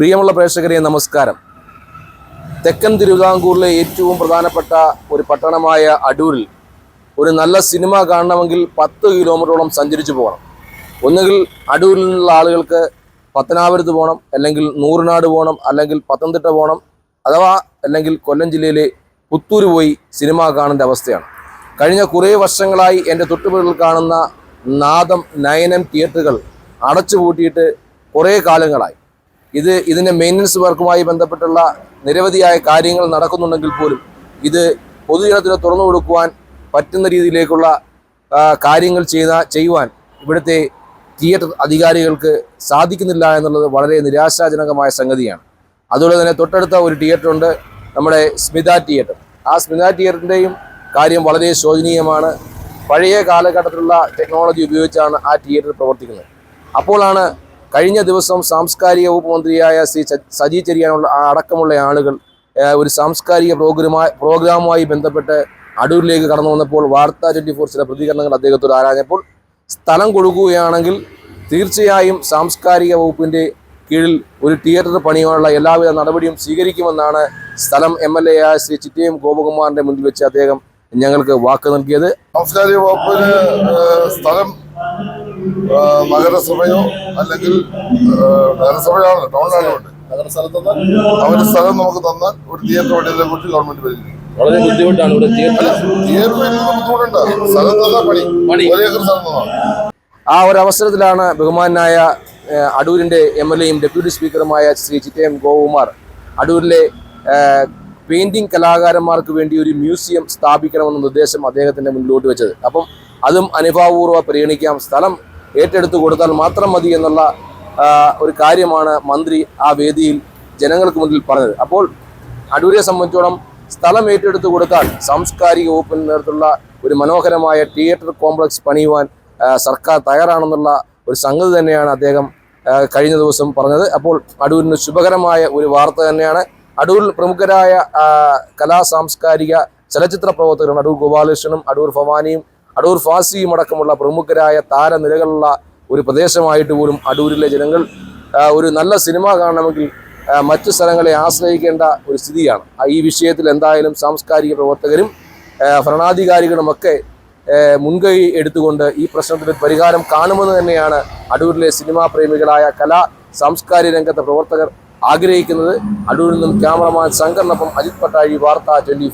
പ്രിയമുള്ള പ്രേക്ഷകരെ നമസ്കാരം. തെക്കൻ തിരുവിതാംകൂറിലെ ഏറ്റവും പ്രധാനപ്പെട്ട ഒരു പട്ടണമായ അടൂരിൽ ഒരു നല്ല സിനിമ കാണണമെങ്കിൽ പത്ത് കിലോമീറ്ററോളം സഞ്ചരിച്ചു പോകണം. ഒന്നുകിൽ അടൂരിൽ നിന്നുള്ള ആളുകൾക്ക് പത്തനാപുരത്ത് പോകണം അല്ലെങ്കിൽ നൂറിനാട് പോകണം അല്ലെങ്കിൽ പത്തനംതിട്ട പോകണം അഥവാ അല്ലെങ്കിൽ കൊല്ലം ജില്ലയിലെ പുത്തൂർ പോയി സിനിമ കാണേണ്ട അവസ്ഥയാണ്. കഴിഞ്ഞ കുറേ വർഷങ്ങളായി എന്റെ തൊട്ടുപുറകിൽ കാണുന്ന നാദം നയനം തിയേറ്ററുകൾ അടച്ചുപൂട്ടിയിട്ട് കുറേ കാലങ്ങളായി. ഇത് ഇതിന്റെ മെയിന്റനൻസ് വർക്കുമായി ബന്ധപ്പെട്ടുള്ള നിരവധിയായ കാര്യങ്ങൾ നടക്കുന്നുണ്ടെങ്കിൽ പോലും ഇത് പൊതുജനത്തിന് തുറന്നു കൊടുക്കുവാൻ പറ്റുന്ന രീതിയിലേക്കുള്ള കാര്യങ്ങൾ ചെയ്ത ചെയ്യുവാൻ ഇവിടുത്തെ തിയേറ്റർ അധികാരികൾക്ക് സാധിക്കുന്നില്ല എന്നുള്ളത് വളരെ നിരാശാജനകമായ സംഗതിയാണ്. അതുപോലെ തന്നെ തൊട്ടടുത്ത ഒരു തിയേറ്റർ ഉണ്ട് നമ്മുടെ സ്മിത തിയേറ്റർ ആ സ്മിത തിയേറ്ററിന്റെയും കാര്യം വളരെ ശോചനീയമാണ്. പഴയ കാലഘട്ടത്തിലുള്ള ടെക്നോളജി ഉപയോഗിച്ചാണ് ആ തിയേറ്റർ പ്രവർത്തിക്കുന്നത്. അപ്പോഴാണ് കഴിഞ്ഞ ദിവസം സാംസ്കാരിക വകുപ്പ് മന്ത്രിയായ ശ്രീ സജി ചെറിയാനുള്ള അടക്കമുള്ള ആളുകൾ ഒരു സാംസ്കാരിക പ്രോഗ്രാമായി പ്രോഗ്രാമുമായി ബന്ധപ്പെട്ട് അടൂരിലേക്ക് കടന്നു വന്നപ്പോൾ വാർത്താ ട്വന്റി ഫോർ ചില പ്രതികരണങ്ങൾ അദ്ദേഹത്തോട് ആരാഞ്ഞപ്പോൾ സ്ഥലം കൊടുക്കുകയാണെങ്കിൽ തീർച്ചയായും സാംസ്കാരിക വകുപ്പിന്റെ കീഴിൽ ഒരു തിയേറ്റർ പണിയാനുള്ള എല്ലാവിധ നടപടിയും സ്വീകരിക്കുമെന്നാണ് സ്ഥലം എം എൽ എ ആയ ശ്രീ ചിറ്റയം ഗോപകുമാറിന്റെ മുന്നിൽ വെച്ച് അദ്ദേഹം ഞങ്ങൾക്ക് വാക്ക് നൽകിയത്. സാംസ്കാരിക വകുപ്പിന് സ്ഥലം നഗരസഭയോ അല്ലെങ്കിൽ നഗരസഭയാണ് ടൗണിലാണ് വേണ്ടത്. അവർ സ്ഥലം നമുക്ക് തന്ന ഒരു തിയേറ്റർ പണിതിനെ കുറിച്ച് ഗവൺമെന്റ് പരിഗണിക്കും വളരെ ബുദ്ധിമുട്ടാണ് ഇവിടെ തിയേറ്റർ ബുദ്ധിമുട്ടുണ്ട്. സ്ഥലം തന്നാൽ പണി. പണി. ഒരു ഏക്കർ സ്ഥലം തന്നാൽ ആ ഒരു അവസരത്തിലാണ് ബഹുമാനായ അടൂരിന്റെ എം എൽ എയും ഡെപ്യൂട്ടി സ്പീക്കറുമായ ശ്രീ ചിറ്റയം ഗോകുമാർ അടൂരിലെ പെയിന്റിംഗ് കലാകാരന്മാർക്ക് വേണ്ടി ഒരു മ്യൂസിയം സ്ഥാപിക്കണമെന്ന നിർദ്ദേശം അദ്ദേഹത്തിന്റെ മുന്നിലോട്ട് വെച്ചത്. അപ്പം അതും അനുഭാവപൂർവം പരിഗണിക്കാം. സ്ഥലം ഏറ്റെടുത്ത് കൊടുത്താൽ മാത്രം മതി എന്നുള്ള ഒരു കാര്യമാണ് മന്ത്രി ആ വേദിയിൽ ജനങ്ങൾക്ക് മുന്നിൽ പറഞ്ഞത്. അപ്പോൾ അടൂരെ സംബന്ധിച്ചോളം സ്ഥലം ഏറ്റെടുത്തു കൊടുത്താൽ സാംസ്കാരിക വകുപ്പിന് നേരത്തുള്ള ഒരു മനോഹരമായ തിയേറ്റർ കോംപ്ലക്സ് പണിയുവാൻ സർക്കാർ തയ്യാറാണെന്നുള്ള ഒരു സംഗതി തന്നെയാണ് അദ്ദേഹം കഴിഞ്ഞ ദിവസം പറഞ്ഞത്. അപ്പോൾ അടൂരിന് ശുഭകരമായ ഒരു വാർത്ത തന്നെയാണ്. അടൂരിൽ പ്രമുഖരായ കലാ സാംസ്കാരിക ചലച്ചിത്ര പ്രവർത്തകരാണ് അടൂർ ഗോപാലകൃഷ്ണനും അടൂർ ഭവാനിയും അടൂർ ഫാസിയും അടക്കമുള്ള പ്രമുഖരായ താരനിരകളുള്ള ഒരു പ്രദേശമായിട്ട് പോലും അടൂരിലെ ജനങ്ങൾ ഒരു നല്ല സിനിമ കാണണമെങ്കിൽ മറ്റു സ്ഥലങ്ങളെ ആശ്രയിക്കേണ്ട ഒരു സ്ഥിതിയാണ്. ഈ വിഷയത്തിൽ എന്തായാലും സാംസ്കാരിക പ്രവർത്തകരും ഭരണാധികാരികളുമൊക്കെ മുൻകൈ എടുത്തുകൊണ്ട് ഈ പ്രശ്നത്തിന് പരിഹാരം കാണുമെന്ന് തന്നെയാണ് അടൂരിലെ സിനിമാ പ്രേമികളായ കലാ സാംസ്കാരിക രംഗത്തെ പ്രവർത്തകർ ആഗ്രഹിക്കുന്നത്. അടൂരിൽ നിന്നും ക്യാമറമാൻ ശങ്കറിനൊപ്പം അജിത് പട്ടാഴി വാർത്ത ട്വന്റി